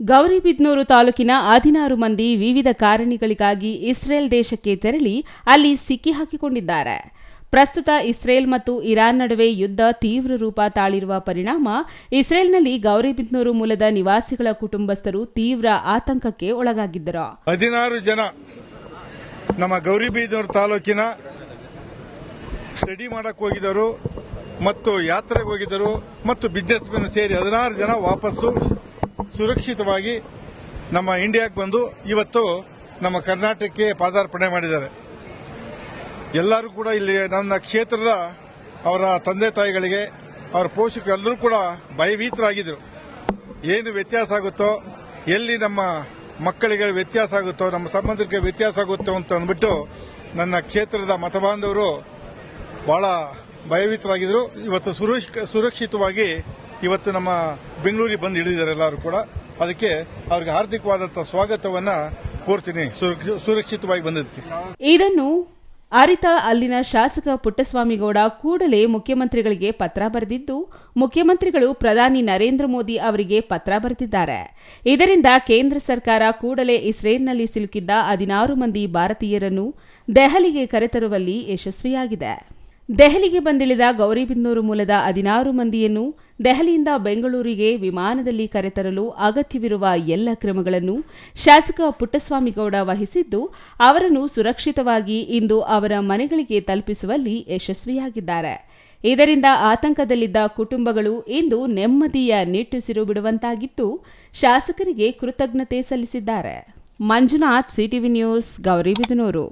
ಗೌರಿಬಿದನೂರು ತಾಲೂಕಿನ ಹದಿನಾರು ಮಂದಿ ವಿವಿಧ ಕಾರಣಗಳಿಗಾಗಿ ಇಸ್ರೇಲ್ ದೇಶಕ್ಕೆ ತೆರಳಿ ಅಲ್ಲಿ ಸಿಕ್ಕಿಹಾಕಿಕೊಂಡಿದ್ದಾರೆ ಪ್ರಸ್ತುತ ಇಸ್ರೇಲ್ ಮತ್ತು ಇರಾನ್ ನಡುವೆ ಯುದ್ಧ ತೀವ್ರ ರೂಪ ತಾಳಿರುವ ಪರಿಣಾಮ ಇಸ್ರೇಲ್ನಲ್ಲಿ ಗೌರಿಬಿದ್ನೂರು ಮೂಲದ ನಿವಾಸಿಗಳ ಕುಟುಂಬಸ್ಥರು ತೀವ್ರ ಆತಂಕಕ್ಕೆ ಒಳಗಾಗಿದ್ದರು. ಹದಿನಾರು ಜನ ನಮ್ಮ ಗೌರಿಬಿದ್ನೂರು ತಾಲೂಕಿನ ಸ್ಟಡಿ ಮಾಡಕ್ಕೆ ಹೋಗಿದ್ದರು. ಮತ್ತು ಯಾತ್ರೆಗೆ ಹೋಗಿದ್ದರು ಮತ್ತು ಬಿಸ್ನೆಸ್ ಮೆನ್ ಸೇರಿ ಹದಿನಾರು ಜನ ವಾಪಸ್ಸು ಸುರಕ್ಷಿತವಾಗಿ ನಮ್ಮ ಇಂಡಿಯಾಗೆ ಬಂದು ಇವತ್ತು ನಮ್ಮ ಕರ್ನಾಟಕಕ್ಕೆ ಪಾದಾರ್ಪಣೆ ಮಾಡಿದ್ದಾರೆ. ಎಲ್ಲರೂ ಕೂಡ ಇಲ್ಲಿ ನನ್ನ ಕ್ಷೇತ್ರದ ಅವರ ತಂದೆ ತಾಯಿಗಳಿಗೆ, ಅವರ ಪೋಷಕರೆಲ್ಲರೂ ಕೂಡ ಭಯಭೀತರಾಗಿದ್ದರು ಏನು ವ್ಯತ್ಯಾಸ ಆಗುತ್ತೋ, ಎಲ್ಲಿ ನಮ್ಮ ಮಕ್ಕಳಿಗೆ ವ್ಯತ್ಯಾಸ ಆಗುತ್ತೋ, ನಮ್ಮ ಸಂಬಂಧಕ್ಕೆ ವ್ಯತ್ಯಾಸ ಆಗುತ್ತೋ ಅಂತ ಅಂದ್ಬಿಟ್ಟು ನನ್ನ ಕ್ಷೇತ್ರದ ಮತಬಾಂಧವರು ಬಹಳ ಭಯಭೀತರಾಗಿದ್ದರು ಇವತ್ತು ಸುರಕ್ಷ- ಸುರಕ್ಷಿತವಾಗಿ ಇವತ್ತು ನಮ್ಮ ಬೆಂಗಳೂರಿಗೆ ಬಂದು ಇಳಿದಿದ್ದಾರೆ ಎಲ್ಲರೂ ಕೂಡ. ಅದಕ್ಕೆ ಅವ್ರಿಗೆ ಹಾರ್ದಿಕವಾದಂತಹ ಸ್ವಾಗತವನ್ನ ಕೋರ್ತೀನಿ. ಸುರಕ್ಷಿತವಾಗಿ ಬಂದದಕ್ಕೆ ಇದನ್ನು ಅರಿತ ಅಲ್ಲಿನ ಶಾಸಕ ಪುಟ್ಟಸ್ವಾಮಿಗೌಡ ಕೂಡಲೇ ಮುಖ್ಯಮಂತ್ರಿಗಳಿಗೆ ಪತ್ರ ಬರೆದಿದ್ದು, ಮುಖ್ಯಮಂತ್ರಿಗಳು ಪ್ರಧಾನಿ ನರೇಂದ್ರ ಮೋದಿ ಅವರಿಗೆ ಪತ್ರ ಬರೆದಿದ್ದಾರೆ. ಇದರಿಂದ ಕೇಂದ್ರ ಸರ್ಕಾರ ಕೂಡಲೇ ಇಸ್ರೇಲ್ನಲ್ಲಿ ಸಿಲುಕಿದ್ದ ಹದಿನಾರು ಮಂದಿ ಭಾರತೀಯರನ್ನು ದೆಹಲಿಗೆ ಕರೆತರುವಲ್ಲಿ ಯಶಸ್ವಿಯಾಗಿದೆ. ದೆಹಲಿಗೆ ಬಂದಿಳಿದ ಗೌರಿಬಿದನೂರು ಮೂಲದ ಹದಿನಾರು ಮಂದಿಯನ್ನು ದೆಹಲಿಯಿಂದ ಬೆಂಗಳೂರಿಗೆ ವಿಮಾನದಲ್ಲಿ ಕರೆತರಲು ಅಗತ್ಯವಿರುವ ಎಲ್ಲ ಕ್ರಮಗಳನ್ನು ಶಾಸಕ ಪುಟ್ಟಸ್ವಾಮಿಗೌಡ ವಹಿಸಿದ್ದು, ಅವರನ್ನು ಸುರಕ್ಷಿತವಾಗಿ ಇಂದು ಅವರ ಮನೆಗಳಿಗೆ ತಲುಪಿಸುವಲ್ಲಿ ಯಶಸ್ವಿಯಾಗಿದ್ದಾರೆ. ಇದರಿಂದ ಆತಂಕದಲ್ಲಿದ್ದ ಕುಟುಂಬಗಳು ಇಂದು ನೆಮ್ಮದಿಯ ನಿಟ್ಟುಸಿರು ಬಿಡುವಂತಾಗಿದ್ದು ಶಾಸಕರಿಗೆ ಕೃತಜ್ಞತೆ ಸಲ್ಲಿಸಿದ್ದಾರೆ. Manjunath, CTV news, Gauribidanur.